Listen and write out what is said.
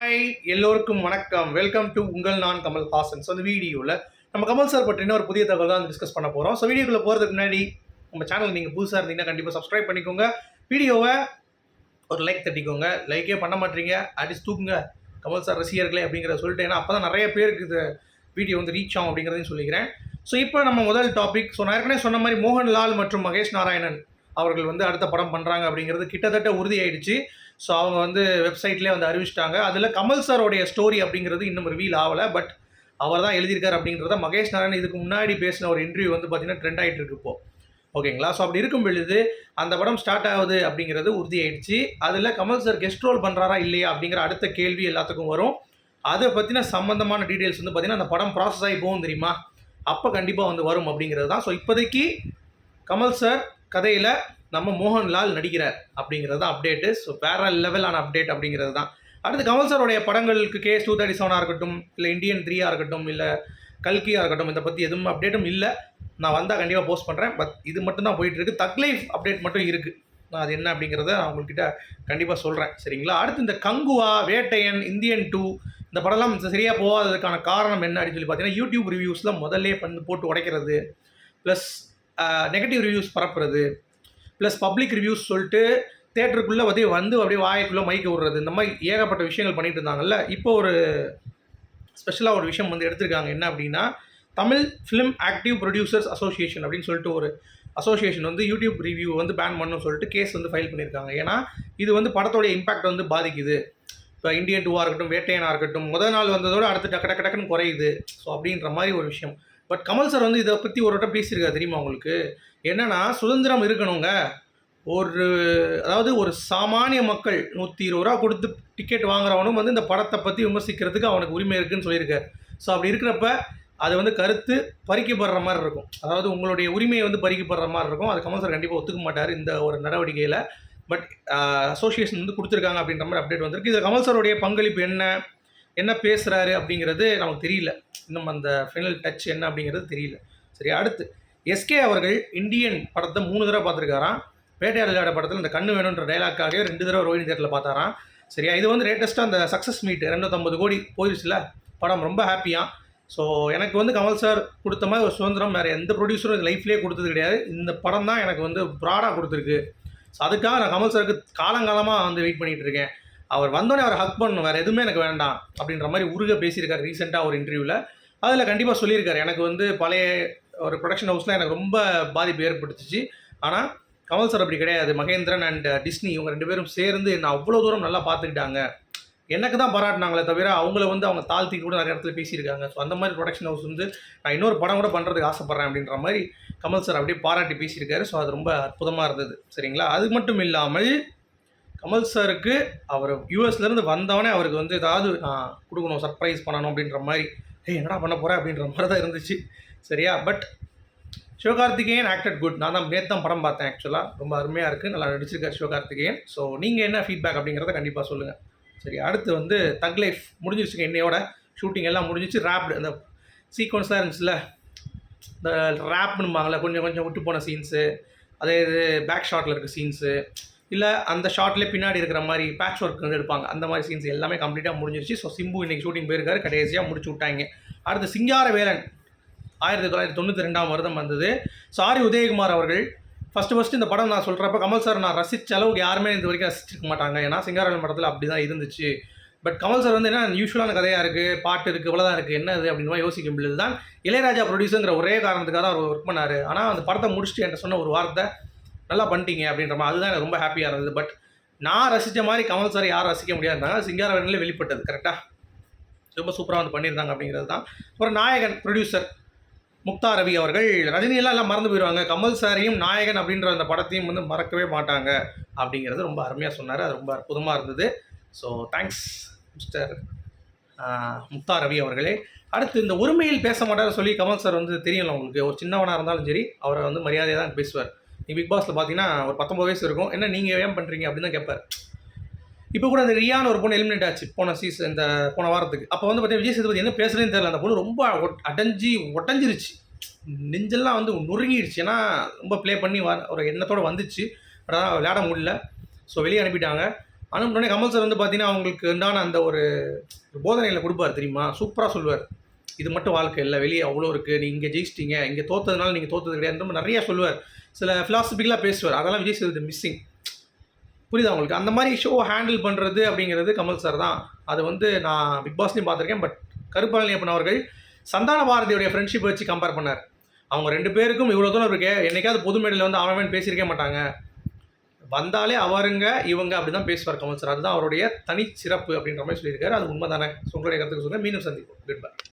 Hi எல்லோருக்கும் வணக்கம். Welcome to உங்கள் நான் கமல் ஹாசன் ஸோ அந்த வீடியோவில் நம்ம கமல் சார் பற்றின ஒரு புதிய தகவல் தான் டிஸ்கஸ் பண்ண போகிறோம் ஸோ வீடியோக்குள்ளே போகிறதுக்கு முன்னாடி நம்ம சேனல் நீங்கள் புதுசாக இருந்தீங்கன்னா கண்டிப்பாக சப்ஸ்கிரைப் பண்ணிக்கோங்க. வீடியோவை ஒரு லைக் தட்டிக்கோங்க. லைக்கே பண்ண மாட்டீங்க. அடிச்சு தூக்குங்க. கமல் சார் ரசிகர்களே அப்படிங்கிறத சொல்லிட்டு ஏன்னா அப்போ தான் நிறைய பேருக்கு இது வீடியோ வந்து ரீச் ஆகும் அப்படிங்கிறதையும் சொல்லிக்கிறேன். ஸோ இப்போ நம்ம முதல் டாபிக் ஸோ நான் ஏற்கனவே சொன்ன மாதிரி மோகன்லால் மற்றும் மகேஷ் நாராயணன் அவர்கள் வந்து அடுத்த படம் பண்ணுறாங்க அப்படிங்கிறது கிட்டத்தட்ட உறுதியாயிடுச்சு. ஸோ அவங்க வந்து வெப்சைட்லேயே வந்து அறிவிச்சிட்டாங்க. அதில் கமல் சாரோடைய ஸ்டோரி அப்படிங்கிறது இன்னும் ரிவீல் ஆகலை. பட் அவர் தான் எழுதியிருக்கார் அப்படிங்கிறத மகேஷ் நாராயண் இதுக்கு முன்னாடி பேசின ஒரு இன்டர்வியூ வந்து பார்த்தீங்கன்னா ட்ரெண்ட் ஆகிட்டு இருக்கு ஓகேங்களா ஸோ அப்படி இருக்கும் பொழுது அந்த படம் ஸ்டார்ட் ஆகுது அப்படிங்கிறது உறுதியாயிடுச்சு. அதில் கமல் சார் கெஸ்ட் ரோல் பண்ணுறாரா இல்லையா அப்படிங்கிற அடுத்த கேள்வி எல்லாத்துக்கும் வரும். அதை பற்றின சம்மந்தமான டீட்டெயில்ஸ் வந்து பார்த்தீங்கன்னா அந்த படம் ப்ராசஸ் ஆகி போகும் தெரியுமா? அப்போ கண்டிப்பாக வந்து வரும் அப்படிங்கிறது தான். ஸோ இப்போதைக்கு கமல் சார் கதையில் நம்ம மோகன்லால் நடிக்கிறார் அப்படிங்கிறது தான் அப்டேட்டு ஸோ வேற லெவலான அப்டேட் அப்படிங்கிறது தான். அடுத்து கமல் சாருடைய படங்களுக்கு கேஸ் டூ தேர்ட்டி செவனாக இருக்கட்டும் இல்லை இந்தியன் த்ரீயாக இருக்கட்டும் இல்லை கல்கியாக இருக்கட்டும் இதை பற்றி எதுவும் அப்டேட்டும் இல்லை. நான் வந்தால் கண்டிப்பாக போஸ்ட் பண்ணுறேன் பட் இது மட்டும் தான் போயிட்டு இருக்கு. தக் லைஃப் அப்டேட் மட்டும் இருக்குது நான் அது என்ன அப்படிங்கிறத நான் உங்கள்கிட்ட கண்டிப்பாக சொல்கிறேன் சரிங்களா? அடுத்து இந்த கங்குவா வேட்டையன் இந்தியன் டூ இந்த படம்லாம் சரியாக போகாததுக்கான காரணம் என்ன அப்படின்னு சொல்லி பார்த்தீங்கன்னா யூடியூப் ரிவ்யூஸில் முதல்லே பண்ணி போட்டு உடைக்கிறது ப்ளஸ் நெகட்டிவ் ரிவ்யூஸ் பரப்புறது ப்ளஸ் பப்ளிக் ரிவ்யூஸ் சொல்லிட்டு தேட்டருக்குள்ளே அப்படியே வந்து அப்படியே வாய்க்குள்ளே மைக்க விடுறது. இந்த மாதிரி ஏகப்பட்ட விஷயங்கள் பண்ணிட்டு இருந்தாங்கல்ல. இப்போ ஒரு ஸ்பெஷலாக ஒரு விஷயம் வந்து எடுத்திருக்காங்க. என்ன அப்படின்னா Tamil film active producers association அப்படின்னு சொல்லிட்டு ஒரு அசோசியேஷன் வந்து யூடியூப் ரிவ்யூ வந்து பேன் பண்ணணும்னு சொல்லிட்டு கேஸ் வந்து ஃபைல் பண்ணியிருக்காங்க. ஏன்னா இது வந்து படத்தோடைய இம்பாக்ட் வந்து பாதிக்குது. இப்போ இந்தியன் டூவாக இருக்கட்டும் வேட்டையனாக இருக்கட்டும் முதல் நாள் வந்ததோட அடுத்து டக்கு டக்கு டக்குன்னு குறையுது. ஸோ அப்படின்ற மாதிரி ஒரு விஷயம். பட் கமல் சார் வந்து இதை பற்றி ஒரு வட்டம் பேசியிருக்காரு தெரியுமா உங்களுக்கு? என்னென்னா சுதந்திரம் இருக்கணுங்க. ஒரு அதாவது ஒரு சாமானிய மக்கள் நூற்றி இருபது ரூபா கொடுத்து டிக்கெட் வாங்குறவனும் வந்து இந்த படத்தை பற்றி விமர்சிக்கிறதுக்கு அவனுக்கு உரிமை இருக்குன்னு சொல்லியிருக்காரு. ஸோ அப்படி இருக்கிறப்ப அது வந்து கருத்து பறிக்கப்படுற மாதிரி இருக்கும். அதாவது உங்களுடைய உரிமையை வந்து பறிக்கப்படுற மாதிரி இருக்கும். அது கமல் சார் கண்டிப்பாக ஒத்துக்க மாட்டார் இந்த ஒரு நடவடிக்கையில். பட் அசோசியேஷன் வந்து கொடுத்துருக்காங்க அப்படின்ற மாதிரி அப்டேட் வந்திருக்கு. இது கமல் சாருடைய பங்களிப்பு என்ன? என்ன பேசுகிறாரு அப்படிங்கிறது நமக்கு தெரியல. இன்னும் அந்த ஃபைனல் டச் என்ன அப்படிங்கிறது தெரியல. சரி அடுத்து. எஸ்கே அவர்கள் இந்தியன் படத்தை மூணு தடவை பார்த்துருக்காராம். வேட்டையாடு விளையாட படத்தில் இந்த கண்ணு வேணுன்ற டைலாக்காகவே ரெண்டு தடவை ரோஹினி தேட்டரில் பார்த்தாராம். சரியா இது வந்து லேட்டஸ்ட்டாக அந்த சக்ஸஸ் மீட் இரநூத்தம்பது கோடி போயிடுச்சுல படம் ரொம்ப ஹாப்பியாக ஸோ எனக்கு வந்து கமல் சார் கொடுத்த மாதிரி ஒரு சுதந்திரம் வேறு எந்த ப்ரொடியூசரும் இது லைஃப்லேயே கொடுத்தது கிடையாது. இந்த படம் தான் எனக்கு வந்து ப்ராடாக கொடுத்துருக்கு. ஸோ அதுக்காக நான் கமல் சாருக்கு காலங்காலமாக வந்து வெயிட் பண்ணிகிட்டு இருக்கேன். அவர் வந்தோடனே அவர் ஹக் பண்ணணும் வேறு எதுவுமே எனக்கு வேண்டாம் அப்படின்ற மாதிரி உருக பேசியிருக்காரு ரீசெண்டாக ஒரு இன்டர்வியூவில் அதில் கண்டிப்பாக சொல்லியிருக்காரு. எனக்கு வந்து பழைய ஒரு ப்ரொடக்ஷன் ஹவுஸில் எனக்கு ரொம்ப பாதிப்பு ஏற்படுத்துச்சு ஆனால் கமல் சார் அப்படி கிடையாது. மகேந்திரன் அண்ட் டிஸ்னி இவங்க ரெண்டு பேரும் சேர்ந்து என்னை அவ்வளோ தூரம் நல்லா பார்த்துக்கிட்டாங்க. எனக்கு தான் பாராட்டினாங்களே தவிர அவங்கள வந்து அவங்க தாழ்த்தி கூட நிறைய இடத்துல பேசியிருக்காங்க. ஸோ அந்த மாதிரி ப்ரொடக்ஷன் ஹவுஸ் வந்து நான் இன்னொரு படம் கூட பண்ணுறதுக்கு ஆசைப்பட்றேன் அப்படின்ற மாதிரி கமல் சார் அப்படியே பாராட்டி பேசியிருக்காரு. ஸோ அது ரொம்ப அற்புதமாக இருந்தது. சரிங்களா? அது மட்டும் இல்லாமல் கமல் சாருக்கு அவர் யூஎஸ்லேருந்து வந்தவொடனே அவருக்கு வந்து ஏதாவது நான் கொடுக்கணும் சர்ப்ரைஸ் பண்ணணும் அப்படின்ற மாதிரி ஏய் என்னடா பண்ண போகிறேன் அப்படின்ற மாதிரி தான் இருந்துச்சு. சரியா? பட் சிவகார்த்திகேயன் ஆக்டட் குட் நான் தான் நேற்று தான் படம் பார்த்தேன் ஆக்சுவலாக ரொம்ப அருமையாக இருக்குது நல்லா நடிச்சிருக்காரு சிவகார்த்திகேயன். ஸோ நீங்கள் என்ன ஃபீட்பேக் அப்படிங்கிறத கண்டிப்பாக சொல்லுங்கள் சரி அடுத்து வந்து தக் லைஃப் முடிஞ்சிருச்சுங்க என்னையோட ஷூட்டிங் எல்லாம் முடிஞ்சிச்சு. ரேப்டு அந்த சீக்வன்ஸ்லாம் இருந்துச்சுல இந்த ரேப்னுபாங்களே கொஞ்சம் கொஞ்சம் விட்டு போன சீன்ஸு அதே இது பேக் ஷாட்டில் இருக்க சீன்ஸு இல்லை அந்த ஷார்ட்லேயே பின்னாடி இருக்கிற மாதிரி பேட்ச் ஒர்க் வந்து எடுப்பாங்க. அந்த மாதிரி சீன்ஸ் எல்லாமே கம்ப்ளீட்டாக முடிஞ்சிருச்சு. ஸோ சிம்பு இன்னைக்கு ஷூட்டிங் போயிருக்காரு. கடைசியாக முடிச்சு விட்டாங்க. அடுத்து சிங்கார வேலன் ஆயிரத்தி தொள்ளாயிரத்தி தொண்ணூற்றி ரெண்டாம் வருடம் வந்தது. சாரி உதயகுமார் அவர்கள். ஃபஸ்ட்டு ஃபஸ்ட்டு இந்த படம் நான் சொல்கிறப்ப கமல் சார் நான் ரசித்த அளவுக்கு யாருமே இது வரைக்கும் ரசிச்சிருக்க மாட்டாங்க. ஏன்னா சிங்காரவேலன் படத்தில் அப்படி தான் இருந்துச்சு. பட் கமல் சார் வந்து என்ன யூஸ்வலான கதையாக இருக்குது பாட்டு இருக்குது இவ்வளோ தான் இருக்குது என்ன இது அப்படின்னு யோசிக்கும் பொழுது தான் இளையராஜா ப்ரொடியூசருங்கிற ஒரே காரணத்துக்காக தான் அவர் ஒர்க் பண்ணார். ஆனால் அந்த படத்தை முடிச்சுட்டு என்கிட்ட சொன்ன ஒரு வார்த்தை நல்லா பண்ணிட்டீங்க அப்படின்ற மாதிரி. அதுதான் எனக்கு ரொம்ப ஹாப்பியாக இருந்தது. பட் நான் ரசித்த மாதிரி கமல் சார் யாரும் ரசிக்க முடியாதுனாங்க சிங்காரவேலனில் வெளிப்பட்டது கரெக்டாக ரொம்ப சூப்பராக வந்து பண்ணியிருந்தாங்க அப்படிங்கிறது தான். ஒரு நாயகன் ப்ரொடியூசர் முக்தா ரவி அவர்கள் ரஜினியெல்லாம் எல்லாம் மறந்து போயிடுவாங்க கமல் சாரையும் நாயகன் அப்படின்ற அந்த படத்தையும் வந்து மறக்கவே மாட்டாங்க அப்படிங்கிறது ரொம்ப அருமையாக சொன்னார். அது ரொம்ப அற்புதமாக இருந்தது. So thanks mister Mukta Ravi அவர்களே. அடுத்து இந்த உரிமையில் பேச மாட்டார் சொல்லி கமல் சார் வந்து தெரியல உங்களுக்கு. ஒரு சின்னவனாக இருந்தாலும் சரி அவரை வந்து மரியாதையாக தான் பேசுவார். நீ பிக் பாஸில் பார்த்தீங்கன்னா ஒரு பத்தொம்பது வயசு இருக்கும். என்ன நீங்கள் ஏன் பண்ணுறீங்க அப்படின்னு தான் கேட்பார். இப்போ கூட அந்த ரியான்னு ஒரு பொண்ணு எலிமினேட் ஆச்சு போன சீசன் இந்த போன வாரத்துக்கு. அப்போ வந்து பார்த்தீங்கன்னா விஜய் சேதுபதி என்ன பேசுறேன்னு தெரியல. அந்த பொண்ணு ரொம்ப ஒட்- அடைஞ்சி உடஞ்சிருச்சு நெஞ்செல்லாம் வந்து நொறுங்கிடுச்சு ஏன்னா ரொம்ப ப்ளே பண்ணி வர ஒரு எண்ணத்தோடு வந்துச்சு. பட் ஆனால் விளையாட முடியல. ஸோ வெளியே அனுப்பிட்டாங்க. அனுப்பினோடனே கமல் சார் வந்து பார்த்தீங்கன்னா அவங்களுக்கு உண்டான அந்த ஒரு ஒரு போதனைகளை கொடுப்பார் தெரியுமா? சூப்பராக சொல்லுவார். இது மட்டும் வாழ்க்கை இல்லை வெளியே அவ்வளோ இருக்குது நீங்கள் இங்கே ஜெயிச்சிட்டீங்க இங்கே தோத்ததுனால நீங்கள் தோத்தது கிடையாது நிறையா சொல்லுவார். சில ஃபிலாசபிக்கலாக பேசுவார். அதெல்லாம் விஜய் சேதுபதி மிஸ்ஸிங் புரியுதா உங்களுக்கு? அந்த மாதிரி ஷோ ஹேண்டில் பண்ணுறது அப்படிங்கிறது கமல் சார் தான். அது வந்து நான் பிக் பாஸ்லேயும் பார்த்துருக்கேன் பட் கருப்பழனியப்பன் அவர்கள் சந்தான பாரதியுடைய ஃப்ரெண்ட்ஷிப் வச்சு கம்பேர் பண்ணார். அவங்க ரெண்டு பேருக்கும் இவ்வளோ தூரம் இருக்கே என்னைக்காவது பொது மேடையில் வந்து அவன் அவன் பேசியிருக்க மாட்டாங்க. வந்தாலே அவருங்க இவங்க அப்படி தான் பேசுவார் கமல் சார் அதுதான் அவருடைய தனிச்சிறப்பு அப்படின்ற மாதிரி சொல்லியிருக்காரு. அது உண்மை தானே உங்களுடைய கருத்துக்கு சொல்லுங்கள் மீண்டும் சந்திப்போம். Good bye